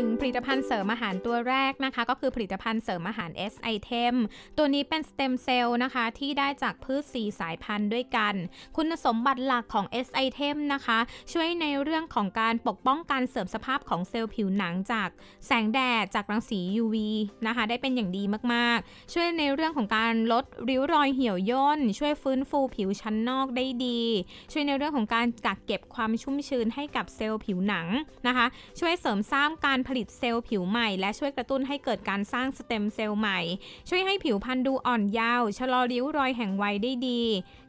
ถึงผลิตภัณฑ์เสริมอาหารตัวแรกนะคะ ก็คือผลิตภัณฑ์เสริมอาหาร S Item ตัวนี้เป็นสเต็มเซลล์นะคะ ที่ได้จากพืช 4 สายพันธุ์ด้วยกัน คุณสมบัติหลักของ S Item นะคะ ช่วยในเรื่องของการปกป้องการเสริมสภาพของเซลล์ผิวหนังจากแสงแดดจากรังสี UV นะคะ ได้เป็นอย่างดีมากๆ ช่วยในเรื่องของการลดริ้วรอยเหี่ยวย่น ช่วยฟื้นฟูผิวชั้นนอกได้ดี ช่วยในเรื่องของการกักเก็บความชุ่มชื้นให้กับเซลล์ผิวหนังนะคะ ช่วยเสริมสร้างการผผลิตเซลล์ผิวใหม่ และช่วยกระตุ้นให้เกิดการสร้างสเต็มเซลล์ใหม่ ช่วยให้ผิวพรรณดูอ่อนเยาว์ชะลอริ้วรอยแห่งวัยได้ดี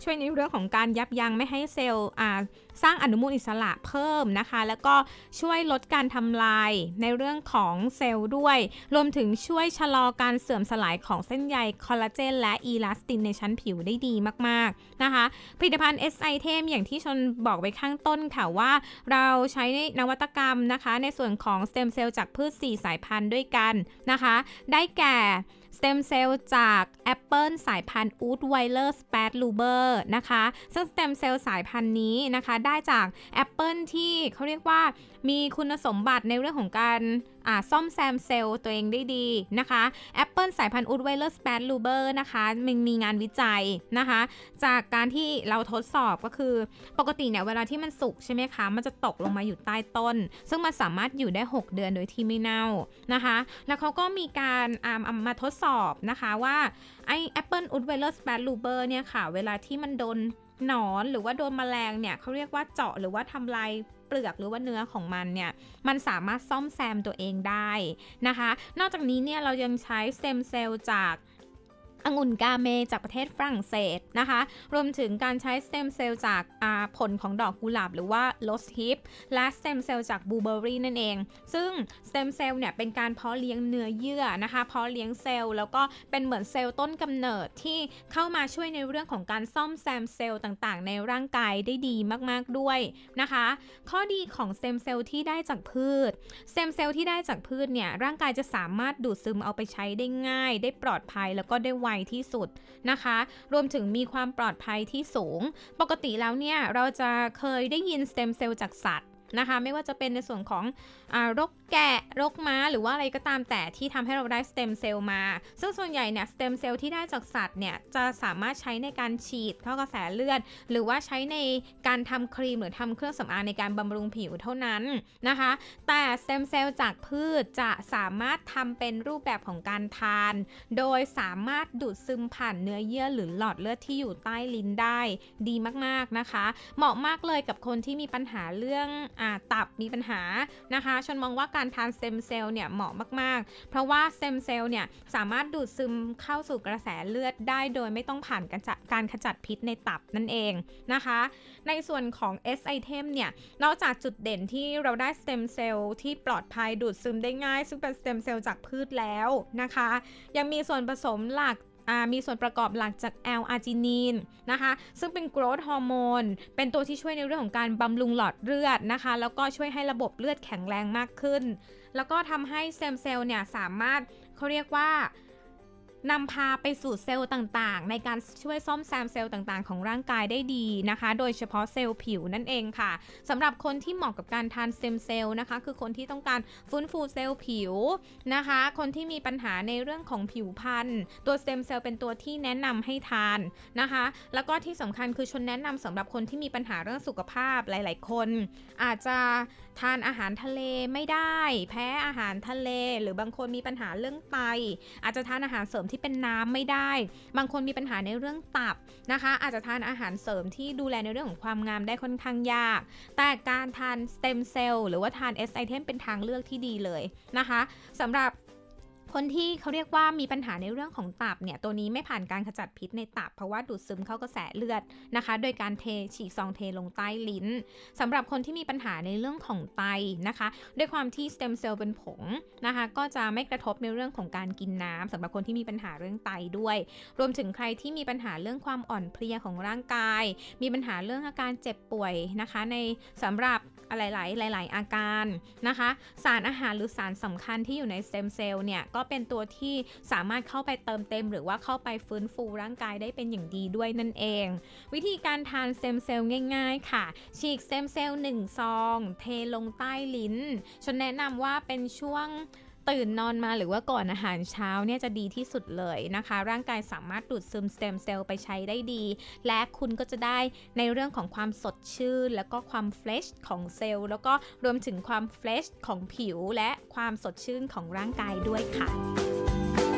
ช่วยในเรื่องของการยับยั้งไม่ให้เซลล์อ่าสร้างอนุมูลอิสระเพิ่มนะคะ แล้วก็ช่วยลดการทำลายในเรื่องของเซลล์ด้วย รวมถึงช่วยชะลอการเสื่อมสลายของเส้นใยคอลลาเจนและอีลาสตินในชั้นผิวได้ดีมากๆนะคะ ผลิตภัณฑ์ S Item อย่างที่ชนบอกไว้ข้างต้นค่ะว่าเราใช้นวัตกรรมนะคะ ในส่วนของสเต็มเซลล์จากพืช 4 สายพันธุ์ด้วยกันนะคะ ได้แก่ สเต็มเซลล์จากแอปเปิลสายพันธุ์อูดไวเลอร์สเปดลูเบอร์นะคะ ซึ่งสเต็มเซลล์สายพันธุ์นี้นะคะ ได้จากแอปเปิลที่เขาเรียกว่ามีคุณสมบัติในเรื่องของการซ่อมแซมเซลล์ตัวเองได้ดีนะคะแอปเปิลสายพันธุ์อูดไวเลอร์สเปดลูเบอร์นะคะมันมีงานวิจัยนะคะ จากการที่เราทดสอบก็คือ ปกติเนี่ยเวลาที่มันสุกใช่ไหมคะ มันจะตกลงมาอยู่ใต้ต้น ซึ่งมันสามารถอยู่ได้ 6 เดือนโดยที่ไม่เน่านะคะ แล้วเขาก็มีการอาเอามาทดสอบนะคะว่าไอแอปเปิลอูดไวเลอร์สเปดลูเบอร์เนี่ยค่ะ เวลาที่มันโดน หนอนหรือว่าโดนแมลงเนี่ยเขาเรียกว่าเจาะหรือว่าทำลายเปลือกหรือว่าเนื้อของมันเนี่ยมันสามารถซ่อมแซมตัวเองได้นะคะ นอกจากนี้เนี่ยเรายังใช้สเต็มเซลล์จาก องุ่นกาเมจากประเทศฝรั่งเศสนะคะ รวมถึงการใช้สเต็มเซลล์จากาผลของดอกกุหลาบหรือว่าโลสฮิปและสเต็มเซลล์จากบลูเบอร์รี่นั่นเอง ซึ่งสเต็มเซลล์เนี่ยเป็นการเพาะเลี้ยงเนื้อเยื่อนะคะเพาะเลี้ยงเซลล์แล้วก็เป็นเหมือนเซลล์ต้นกำเนิดที่เข้ามาช่วยในเรื่องของการซ่อมแซมเซลล์ต่างๆ ในร่างกายได้ดีมากๆด้วยนะคะ ข้อดีของสเต็มเซลล์ที่ได้จากพืชสเต็มเซลล์ที่ได้จากพืชเนี่ยร่างกายจะสามารถดูดซึมเอาไปใช้ได้ง่าย ได้ปลอดภัยแล้วก็ได้ไวที่สุดนะคะ รวมถึงมีความปลอดภัยที่สูง ปกติแล้วเนี่ย เราจะเคยได้ยินสเต็มเซลล์จากสัตว์ นะคะ ไม่ว่าจะเป็นในส่วนของอารกแกะรกม้า หรือว่าอะไรก็ตามแต่ที่ทำให้เราได้สเต็มเซลล์มา ซึ่งส่วนใหญ่เนี่ยสเต็มเซลล์ที่ได้จากสัตว์เนี่ยจะสามารถใช้ในการฉีดเข้ากระแสเลือด หรือว่าใช้ในการทำครีมหรือทำเครื่องสำอางในการบำรุงผิวเท่านั้นนะคะ แต่สเต็มเซลล์จากพืชจะสามารถทำเป็นรูปแบบของการทาน โดยสามารถดูดซึมผ่านเนื้อเยื่อหรือหลอดเลือดที่อยู่ใต้ลิ้นได้ดีมากๆนะคะ เหมาะมากเลยกับคนที่มีปัญหาเรื่องตับมีปัญหานะคะชนมองว่าการทานสเต็มเซลล์เนี่ยเหมาะมากๆ เพราะว่าสเต็มเซลล์เนี่ยสามารถดูดซึมเข้าสู่กระแสเลือดได้โดยไม่ต้องผ่านการขจัดพิษในตับนั่นเองนะคะ ในส่วนของ S item เนี่ยนอกจากจุดเด่นที่เราได้สเต็มเซลล์ที่ปลอดภัยดูดซึมได้ง่าย ซึ่งเป็นสเต็มเซลล์จากพืชแล้วนะคะ ยังมีส่วนผสมหลัก มีส่วนประกอบหลักจากแอลอาร์จินีนนะคะ ซึ่งเป็นโกรทฮอร์โมน เป็นตัวที่ช่วยในเรื่องของการบำรุงหลอดเลือดนะคะ แล้วก็ช่วยให้ระบบเลือดแข็งแรงมากขึ้น แล้วก็ทำให้เต็มเซลล์เนี่ยสามารถเขาเรียกว่า นำพาไปสู่เซลล์ต่างๆ ในการช่วยซ่อมแซมเซลล์ต่างๆ ของร่างกายได้ดีนะคะ โดยเฉพาะเซลล์ผิวนั่นเองค่ะสำหรับคนที่เหมาะกับการทานสเตมเซลล์นะคะ คือคนที่ต้องการฟื้นฟูเซลล์ผิวนะคะ คนที่มีปัญหาในเรื่องของผิวพรรณตัวสเตมเซลล์เป็นตัวที่แนะนำให้ทานนะคะ แล้วก็ที่สำคัญคือชนแนะนำสำหรับคนที่มีปัญหาเรื่องสุขภาพหลาย ๆ คน อาจจะทานอาหารทะเลไม่ได้ แพ้อาหารทะเล หรือบางคนมีปัญหาเรื่องไต อาจจะทานอาหารเสริมที่เป็นน้ำไม่ได้ บางคนมีปัญหาในเรื่องตับนะคะ อาจจะทานอาหารเสริมที่ดูแลในเรื่องของความงามได้ค่อนข้างยาก แต่การทานสเต็มเซลล์หรือว่าทานเอสไอเป็นทางเลือกที่ดีเลยนะคะสำหรับ คนที่เขาเรียกว่ามีปัญหาในเรื่องของตับเนี่ยตัวนี้ไม่ผ่านการขจัดพิษในตับ เพราะว่าดูดซึมเข้ากระแสเลือดนะคะ โดยการเทฉีกซองเทลงใต้ลิ้นสำหรับคนที่มีปัญหาในเรื่องของไตนะคะ ด้วยความที่สเต็มเซลล์เป็นผงนะคะ ก็จะไม่กระทบในเรื่องของการกินน้ำสำหรับคนที่มีปัญหาเรื่องไตด้วย รวมถึงใครที่มีปัญหาเรื่องความอ่อนเพลียของร่างกาย มีปัญหาเรื่องอาการเจ็บป่วยนะคะ ในสำหรับหลาย ๆ หลาย ๆ อาการนะคะ สารอาหารหรือสารสำคัญที่อยู่ในสเต็มเซลล์เนี่ยก็ก็เป็นตัวที่สามารถเข้าไปเติมเต็ม หรือว่าเข้าไปฟื้นฟูร่างกายได้เป็นอย่างดีด้วยนั่นเอง วิธีการทานเซมเซลล์ง่ายๆค่ะ ฉีกเซมเซลล์1ซอง เทลงใต้ลิ้น ฉันแนะนำว่าเป็นช่วง ตื่นนอนมาหรือว่าก่อนอาหารเช้าเนี่ยจะดีที่สุดเลยนะคะ ร่างกายสามารถดูดซึมสเต็มเซลล์ไปใช้ได้ดี และคุณก็จะได้ในเรื่องของความสดชื่น แล้วก็ความเฟรชของเซลล์ แล้วก็รวมถึงความเฟรชของผิวและความสดชื่นของร่างกายด้วยค่ะ